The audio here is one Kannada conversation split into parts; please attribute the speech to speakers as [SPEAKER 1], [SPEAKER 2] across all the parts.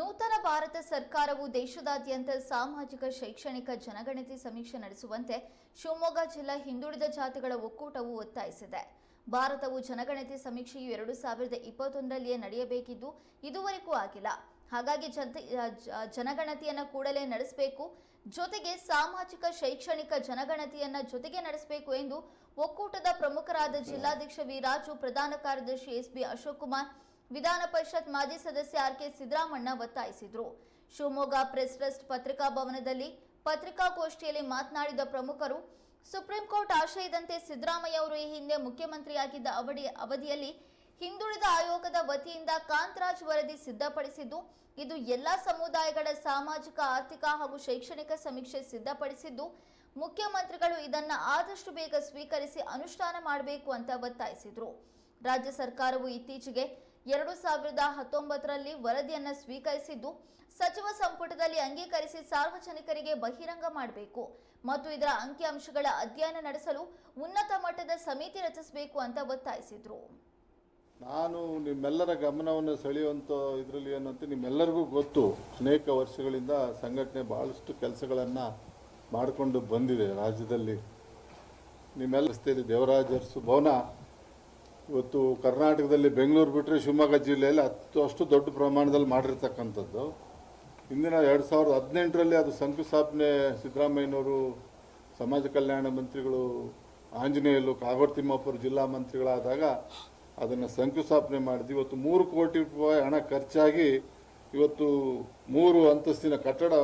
[SPEAKER 1] ನೂತನ ಭಾರತ ಸರ್ಕಾರವು ದೇಶದಾದ್ಯಂತ ಸಾಮಾಜಿಕ, ಶೈಕ್ಷಣಿಕ ಜನಗಣತಿ ಸಮೀಕ್ಷೆ ನಡೆಸುವಂತೆ ಶಿವಮೊಗ್ಗ ಜಿಲ್ಲಾ ಹಿಂದುಳಿದ ಜಾತಿಗಳ ಒಕ್ಕೂಟವು ಒತ್ತಾಯಿಸಿದೆ. ಭಾರತವು ಜನಗಣತಿ ಸಮೀಕ್ಷೆಯು ಎರಡು ಸಾವಿರದ ಇಪ್ಪತ್ತೊಂದರಲ್ಲಿಯೇ ನಡೆಯಬೇಕಿದ್ದು ಇದುವರೆಗೂ ಆಗಿಲ್ಲ. ಹಾಗಾಗಿ ಜನಗಣತಿಯನ್ನು ಕೂಡಲೇ ನಡೆಸಬೇಕು. ಜೊತೆಗೆ ಸಾಮಾಜಿಕ, ಶೈಕ್ಷಣಿಕ ಜನಗಣತಿಯನ್ನ ಜೊತೆಗೆ ನಡೆಸಬೇಕು ಎಂದು ಒಕ್ಕೂಟದ ಪ್ರಮುಖರಾದ ಜಿಲ್ಲಾಧ್ಯಕ್ಷ ವಿರಾಜು ಪ್ರಧಾನ ಕಾರ್ಯದರ್ಶಿ ಎಸ್ ಬಿ ಅಶೋಕ್ ಕುಮಾರ್ ವಿಧಾನ ಪರಿಷತ್ ಮಾಜಿ ಸದಸ್ಯ ಆರ್ ಕೆ ಸಿದ್ದರಾಮಣ್ಣ ಒತ್ತಾಯಿಸಿದರು. ಶಿವಮೊಗ್ಗ ಪ್ರೆಸ್ ಟ್ರಸ್ಟ್ ಪತ್ರಿಕಾ ಭವನದಲ್ಲಿ ಪತ್ರಿಕಾಗೋಷ್ಠಿಯಲ್ಲಿ ಮಾತನಾಡಿದ ಪ್ರಮುಖರು, ಸುಪ್ರೀಂ ಕೋರ್ಟ್ ಆಶಯದಂತೆ ಸಿದ್ದರಾಮಯ್ಯ ಅವರು ಈ ಹಿಂದೆ ಮುಖ್ಯಮಂತ್ರಿಯಾಗಿದ್ದ ಅವಧಿ, ಅವಧಿಯಲ್ಲಿ ಹಿಂದುಳಿದ ಆಯೋಗದ ವತಿಯಿಂದ ಕಾಂತರಾಜ್ ವರದಿ ಸಿದ್ಧಪಡಿಸಿದ್ದು, ಇದು ಎಲ್ಲಾ ಸಮುದಾಯಗಳ ಸಾಮಾಜಿಕ, ಆರ್ಥಿಕ ಹಾಗೂ ಶೈಕ್ಷಣಿಕ ಸಮೀಕ್ಷೆ ಸಿದ್ಧಪಡಿಸಿದ್ದು, ಮುಖ್ಯಮಂತ್ರಿಗಳು ಇದನ್ನು ಆದಷ್ಟು ಬೇಗ ಸ್ವೀಕರಿಸಿ ಅನುಷ್ಠಾನ ಮಾಡಬೇಕು ಅಂತ ಒತ್ತಾಯಿಸಿದರು. ರಾಜ್ಯ ಸರ್ಕಾರವು ಇತ್ತೀಚೆಗೆ ಎರಡು ಸಾವಿರದ ಹತ್ತೊಂಬತ್ತರಲ್ಲಿ ವರದಿಯನ್ನು ಸ್ವೀಕರಿಸಿದ್ದು, ಸಚಿವ ಸಂಪುಟದಲ್ಲಿ ಅಂಗೀಕರಿಸಿ ಸಾರ್ವಜನಿಕರಿಗೆ ಬಹಿರಂಗ ಮಾಡಬೇಕು ಮತ್ತು ಇದರ ಅಂಕಿಅಂಶಗಳ ಅಧ್ಯಯನ ನಡೆಸಲು ಉನ್ನತ ಮಟ್ಟದ ಸಮಿತಿ ರಚಿಸಬೇಕು ಅಂತ ಒತ್ತಾಯಿಸಿದರು.
[SPEAKER 2] ನಾನು ನಿಮ್ಮೆಲ್ಲರ ಗಮನವನ್ನು ಸೆಳೆಯುವಂಥ ಇದರಲ್ಲಿ ಏನಂತ ನಿಮ್ಮೆಲ್ಲರಿಗೂ ಗೊತ್ತು. ಅನೇಕ ವರ್ಷಗಳಿಂದ ಸಂಘಟನೆ ಭಾಳಷ್ಟು ಕೆಲಸಗಳನ್ನು ಮಾಡಿಕೊಂಡು ಬಂದಿದೆ ರಾಜ್ಯದಲ್ಲಿ. ನಿಮ್ಮೆಲ್ಲ ರಸ್ತೆಯಲ್ಲಿ ದೇವರಾಜರ್ಸು ಭವನ ಇವತ್ತು ಕರ್ನಾಟಕದಲ್ಲಿ ಬೆಂಗಳೂರು ಬಿಟ್ಟರೆ ಶಿವಮೊಗ್ಗ ಜಿಲ್ಲೆಯಲ್ಲಿ ಹತ್ತು ಅಷ್ಟು ದೊಡ್ಡ ಪ್ರಮಾಣದಲ್ಲಿ ಮಾಡಿರ್ತಕ್ಕಂಥದ್ದು. ಇಂದಿನ ಎರಡು ಸಾವಿರದ ಹದಿನೆಂಟರಲ್ಲಿ ಅದು ಶಂಕುಸ್ಥಾಪನೆ ಸಿದ್ದರಾಮಯ್ಯನವರು ಸಮಾಜ ಕಲ್ಯಾಣ ಮಂತ್ರಿಗಳು ಆಂಜನೇಯಲು ಕಾಗೋಡು ತಿಮ್ಮಾಪುರ ಜಿಲ್ಲಾ ಮಂತ್ರಿಗಳಾದಾಗ ಅದನ್ನು ಶಂಕುಸ್ಥಾಪನೆ ಮಾಡಿದ್ವಿ. ಇವತ್ತು ಮೂರು ಕೋಟಿ ರೂಪಾಯಿ ಹಣ ಖರ್ಚಾಗಿ ಇವತ್ತು ಮೂರು ಅಂತಸ್ತಿನ ಕಟ್ಟಡ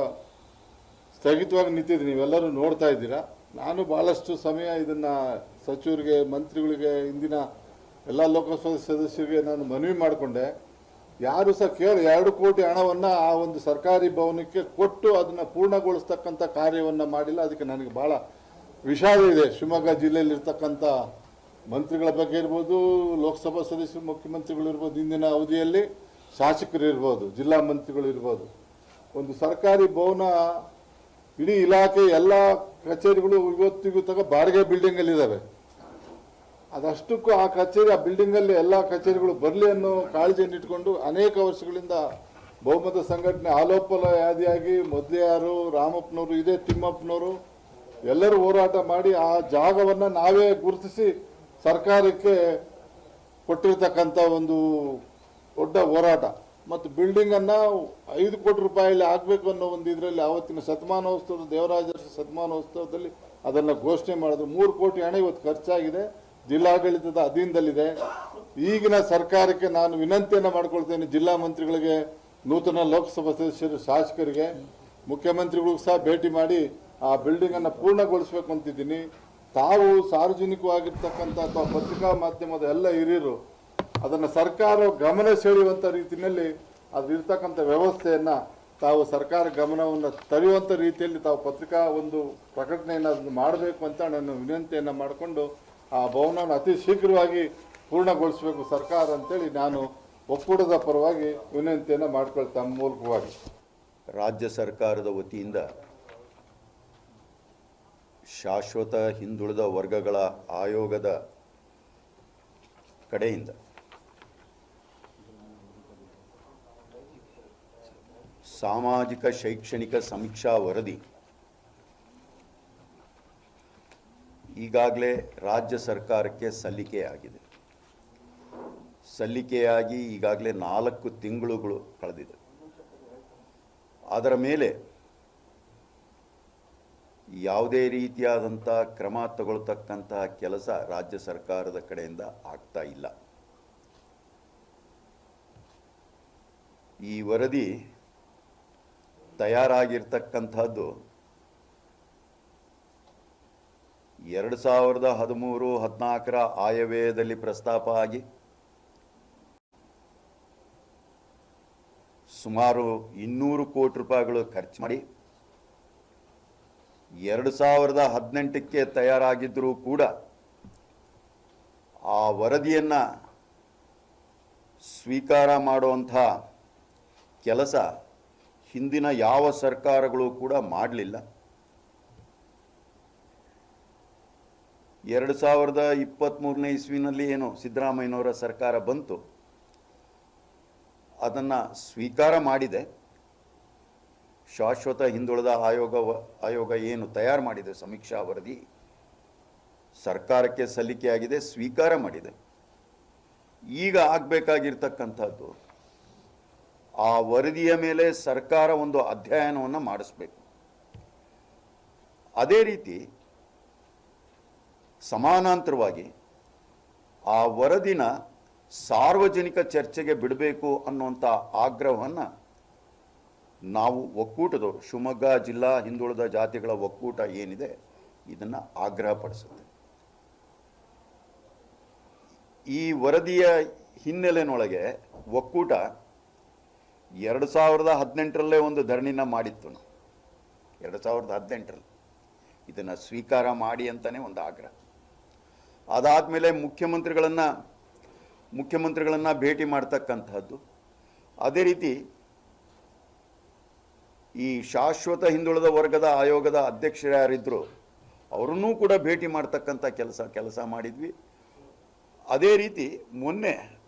[SPEAKER 2] ಸ್ಥಗಿತವಾಗಿ ನಿಂತಿದೆ. ನೀವೆಲ್ಲರೂ ನೋಡ್ತಾ ಇದ್ದೀರಾ. ನಾನು ಭಾಳಷ್ಟು ಸಮಯ ಇದನ್ನು ಸಚಿವರಿಗೆ, ಮಂತ್ರಿಗಳಿಗೆ, ಇಂದಿನ ಎಲ್ಲ ಲೋಕಸಭಾ ಸದಸ್ಯರಿಗೆ ನಾನು ಮನವಿ ಮಾಡಿಕೊಂಡೆ. ಯಾರು ಸಹ ಕೇವಲ ಎರಡು ಕೋಟಿ ಹಣವನ್ನು ಆ ಒಂದು ಸರ್ಕಾರಿ ಭವನಕ್ಕೆ ಕೊಟ್ಟು ಅದನ್ನು ಪೂರ್ಣಗೊಳಿಸ್ತಕ್ಕಂಥ ಕಾರ್ಯವನ್ನು ಮಾಡಿಲ್ಲ. ಅದಕ್ಕೆ ನನಗೆ ಭಾಳ ವಿಷಾದ ಇದೆ. ಶಿವಮೊಗ್ಗ ಜಿಲ್ಲೆಯಲ್ಲಿರ್ತಕ್ಕಂಥ ಮಂತ್ರಿಗಳ ಬಗ್ಗೆ ಇರ್ಬೋದು, ಲೋಕಸಭಾ ಸದಸ್ಯರು ಮುಖ್ಯಮಂತ್ರಿಗಳು ಇರ್ಬೋದು, ಇಂದಿನ ಅವಧಿಯಲ್ಲಿ ಶಾಸಕರು ಇರ್ಬೋದು, ಜಿಲ್ಲಾ ಮಂತ್ರಿಗಳು ಇರ್ಬೋದು. ಒಂದು ಸರ್ಕಾರಿ ಭವನ ಇಡೀ ಇಲಾಖೆ ಎಲ್ಲ ಕಚೇರಿಗಳು ಇವತ್ತಿಗೂ ತಗ ಬಾಡಿಗೆ ಬಿಲ್ಡಿಂಗಲ್ಲಿ ಇದ್ದಾವೆ ಅದಷ್ಟಕ್ಕೂ ಆ ಕಚೇರಿ, ಆ ಬಿಲ್ಡಿಂಗಲ್ಲಿ ಎಲ್ಲ ಕಚೇರಿಗಳು ಬರಲಿ ಅನ್ನೋ ಕಾಳಜಿಯನ್ನು ಇಟ್ಕೊಂಡು ಅನೇಕ ವರ್ಷಗಳಿಂದ ಬಹುಮತ ಸಂಘಟನೆ ಆಲೋಪಲಾದಿಯಾಗಿ ಮೊದಲೇ ಯಾರು ರಾಮಪ್ಪನವರು, ಇದೇ ತಿಮ್ಮಪ್ಪನವರು, ಎಲ್ಲರೂ ಹೋರಾಟ ಮಾಡಿ ಆ ಜಾಗವನ್ನು ನಾವೇ ಗುರುತಿಸಿ ಸರ್ಕಾರಕ್ಕೆ ಕೊಟ್ಟಿರ್ತಕ್ಕಂಥ ಒಂದು ದೊಡ್ಡ ಹೋರಾಟ. ಮತ್ತು ಬಿಲ್ಡಿಂಗನ್ನು ಐದು ಕೋಟಿ ರೂಪಾಯಲ್ಲಿ ಆಗಬೇಕು ಅನ್ನೋ ಒಂದು ಇದರಲ್ಲಿ ಆವತ್ತಿನ ಶತಮಾನೋತ್ಸವದ ದೇವರಾಜ ಶತಮಾನೋತ್ಸವದಲ್ಲಿ ಅದನ್ನು ಘೋಷಣೆ ಮಾಡಿದ್ರು. ಮೂರು ಕೋಟಿ ಹಣ ಇವತ್ತು ಖರ್ಚಾಗಿದೆ. ಜಿಲ್ಲಾಡಳಿತದ ಅಧೀನದಲ್ಲಿದೆ. ಈಗಿನ ಸರ್ಕಾರಕ್ಕೆ ನಾನು ವಿನಂತಿಯನ್ನು ಮಾಡಿಕೊಳ್ತೇನೆ ಜಿಲ್ಲಾ ಮಂತ್ರಿಗಳಿಗೆ, ನೂತನ ಲೋಕಸಭಾ ಸದಸ್ಯರು, ಶಾಸಕರಿಗೆ, ಮುಖ್ಯಮಂತ್ರಿಗಳಿಗೂ ಸಹ ಭೇಟಿ ಮಾಡಿ ಆ ಬಿಲ್ಡಿಂಗನ್ನು ಪೂರ್ಣಗೊಳಿಸಬೇಕು ಅಂತಿದ್ದೀನಿ. ತಾವು ಸಾರ್ವಜನಿಕವಾಗಿರ್ತಕ್ಕಂಥ ಅಥವಾ ಪತ್ರಿಕಾ ಮಾಧ್ಯಮದ ಎಲ್ಲ ಹಿರಿಯರು ಅದನ್ನು ಸರ್ಕಾರ ಗಮನ ಸೆಳೆಯುವಂಥ ರೀತಿಯಲ್ಲಿ ಅದು ಇರ್ತಕ್ಕಂಥ ವ್ಯವಸ್ಥೆಯನ್ನು ತಾವು ಸರ್ಕಾರ ಗಮನವನ್ನು ತರೆಯುವಂಥ ರೀತಿಯಲ್ಲಿ ತಾವು ಪತ್ರಿಕಾ ಒಂದು ಪ್ರಕಟಣೆಯನ್ನು ಮಾಡಬೇಕು ಅಂತ ನಾನು ವಿನಂತಿಯನ್ನು ಮಾಡಿಕೊಂಡು ಆ ಭವನವನ್ನು ಅತಿ ಶೀಘ್ರವಾಗಿ ಪೂರ್ಣಗೊಳಿಸಬೇಕು ಸರ್ಕಾರ ಅಂತೇಳಿ ನಾನು ಒಕ್ಕೂಟದ ಪರವಾಗಿ ವಿನಂತಿಯನ್ನು ಮಾಡ್ಕೊಳ್ತಾ ಮೂಲಕವಾಗಿ.
[SPEAKER 3] ರಾಜ್ಯ ಸರ್ಕಾರದ ವತಿಯಿಂದ ಶಾಶ್ವತ ಹಿಂದುಳಿದ ವರ್ಗಗಳ ಆಯೋಗದ ಕಡೆಯಿಂದ ಸಾಮಾಜಿಕ ಶೈಕ್ಷಣಿಕ ಸಮೀಕ್ಷಾ ವರದಿ ಈಗಾಗಲೇ ರಾಜ್ಯ ಸರ್ಕಾರಕ್ಕೆ ಸಲ್ಲಿಕೆಯಾಗಿದೆ. ಸಲ್ಲಿಕೆಯಾಗಿ ಈಗಾಗಲೇ ನಾಲ್ಕು ತಿಂಗಳುಗಳು ಕಳೆದಿದೆ. ಅದರ ಮೇಲೆ ಯಾವುದೇ ರೀತಿಯಾದಂಥ ಕ್ರಮ ತಗೊಳ್ತಕ್ಕಂತಹ ಕೆಲಸ ರಾಜ್ಯ ಸರ್ಕಾರದ ಕಡೆಯಿಂದ ಆಗ್ತಾ ಇಲ್ಲ. ಈ ವರದಿ ತಯಾರಾಗಿರ್ತಕ್ಕಂಥದ್ದು ಎರಡು ಸಾವಿರದ ಹದಿಮೂರು ಹದಿನಾಲ್ಕರ ಆಯವ್ಯಯದಲ್ಲಿ ಪ್ರಸ್ತಾಪ ಆಗಿ ಸುಮಾರು ಇನ್ನೂರು ಕೋಟಿ ರೂಪಾಯಿಗಳು ಖರ್ಚು ಮಾಡಿ ಎರಡು ಸಾವಿರದ ಹದಿನೆಂಟಕ್ಕೆ ತಯಾರಾಗಿದ್ದರೂ ಕೂಡ ಆ ವರದಿಯನ್ನು ಸ್ವೀಕಾರ ಮಾಡುವಂಥ ಕೆಲಸ ಹಿಂದಿನ ಯಾವ ಸರ್ಕಾರಗಳು ಕೂಡ ಮಾಡಲಿಲ್ಲ. ಎರಡು ಸಾವಿರದ ಇಪ್ಪತ್ತ್ಮೂರನೇ ಇಸ್ವಿನಲ್ಲಿ ಏನು ಸಿದ್ದರಾಮಯ್ಯನವರ ಸರ್ಕಾರ ಬಂತು. ಅದನ್ನು ಸ್ವೀಕಾರ ಮಾಡಿದೆ. ಶಾಶ್ವತ ಹಿಂದುಳಿದ ಆಯೋಗ ಆಯೋಗ ಏನು ತಯಾರು ಮಾಡಿದೆ, ಸಮೀಕ್ಷಾ ವರದಿ ಸರ್ಕಾರಕ್ಕೆ ಸಲ್ಲಿಕೆಯಾಗಿದೆ ಸ್ವೀಕಾರ ಮಾಡಿದೆ. ಈಗ ಆಗಬೇಕಾಗಿರ್ತಕ್ಕಂಥದ್ದು, ಆ ವರದಿಯ ಮೇಲೆ ಸರ್ಕಾರ ಒಂದು ಅಧ್ಯಯನವನ್ನು ಮಾಡಿಸ್ಬೇಕು. ಅದೇ ರೀತಿ ಸಮಾನಾಂತರವಾಗಿ ಆ ವರದಿನ ಸಾರ್ವಜನಿಕ ಚರ್ಚೆಗೆ ಬಿಡಬೇಕು ಅನ್ನುವಂಥ ಆಗ್ರಹವನ್ನು ನಾವು ಒಕ್ಕೂಟದವರು, ಶಿವಮೊಗ್ಗ ಜಿಲ್ಲಾ ಹಿಂದುಳಿದ ಜಾತಿಗಳ ಒಕ್ಕೂಟ ಏನಿದೆ, ಇದನ್ನು ಆಗ್ರಹಪಡಿಸುತ್ತೆ. ಈ ವರದಿಯ ಹಿನ್ನೆಲೆನೊಳಗೆ ಒಕ್ಕೂಟ ಎರಡು ಸಾವಿರದ ಹದಿನೆಂಟರಲ್ಲೇ ಒಂದು ಧರಣಿನ ಮಾಡಿತ್ತು ನಾವು. ಎರಡು ಸಾವಿರದ ಹದಿನೆಂಟರಲ್ಲಿ. ಇದನ್ನು ಸ್ವೀಕಾರ ಮಾಡಿ ಅಂತಲೇ ಒಂದು ಆಗ್ರಹ. ಅದಾದಮೇಲೆ ಮುಖ್ಯಮಂತ್ರಿಗಳನ್ನು ಮುಖ್ಯಮಂತ್ರಿಗಳನ್ನು ಭೇಟಿ ಮಾಡ್ತಕ್ಕಂಥದ್ದು ಅದೇ ರೀತಿ ಈ ಶಾಶ್ವತ ಹಿಂದುಳಿದ ವರ್ಗದ ಆಯೋಗದ ಅಧ್ಯಕ್ಷರು ಯಾರಿದ್ರು, ಅವರನ್ನೂ ಕೂಡ ಭೇಟಿ ಮಾಡ್ತಕ್ಕಂಥ ಕೆಲಸ ಕೆಲಸ ಮಾಡಿದ್ವಿ. ಅದೇ ರೀತಿ ಮೊನ್ನೆ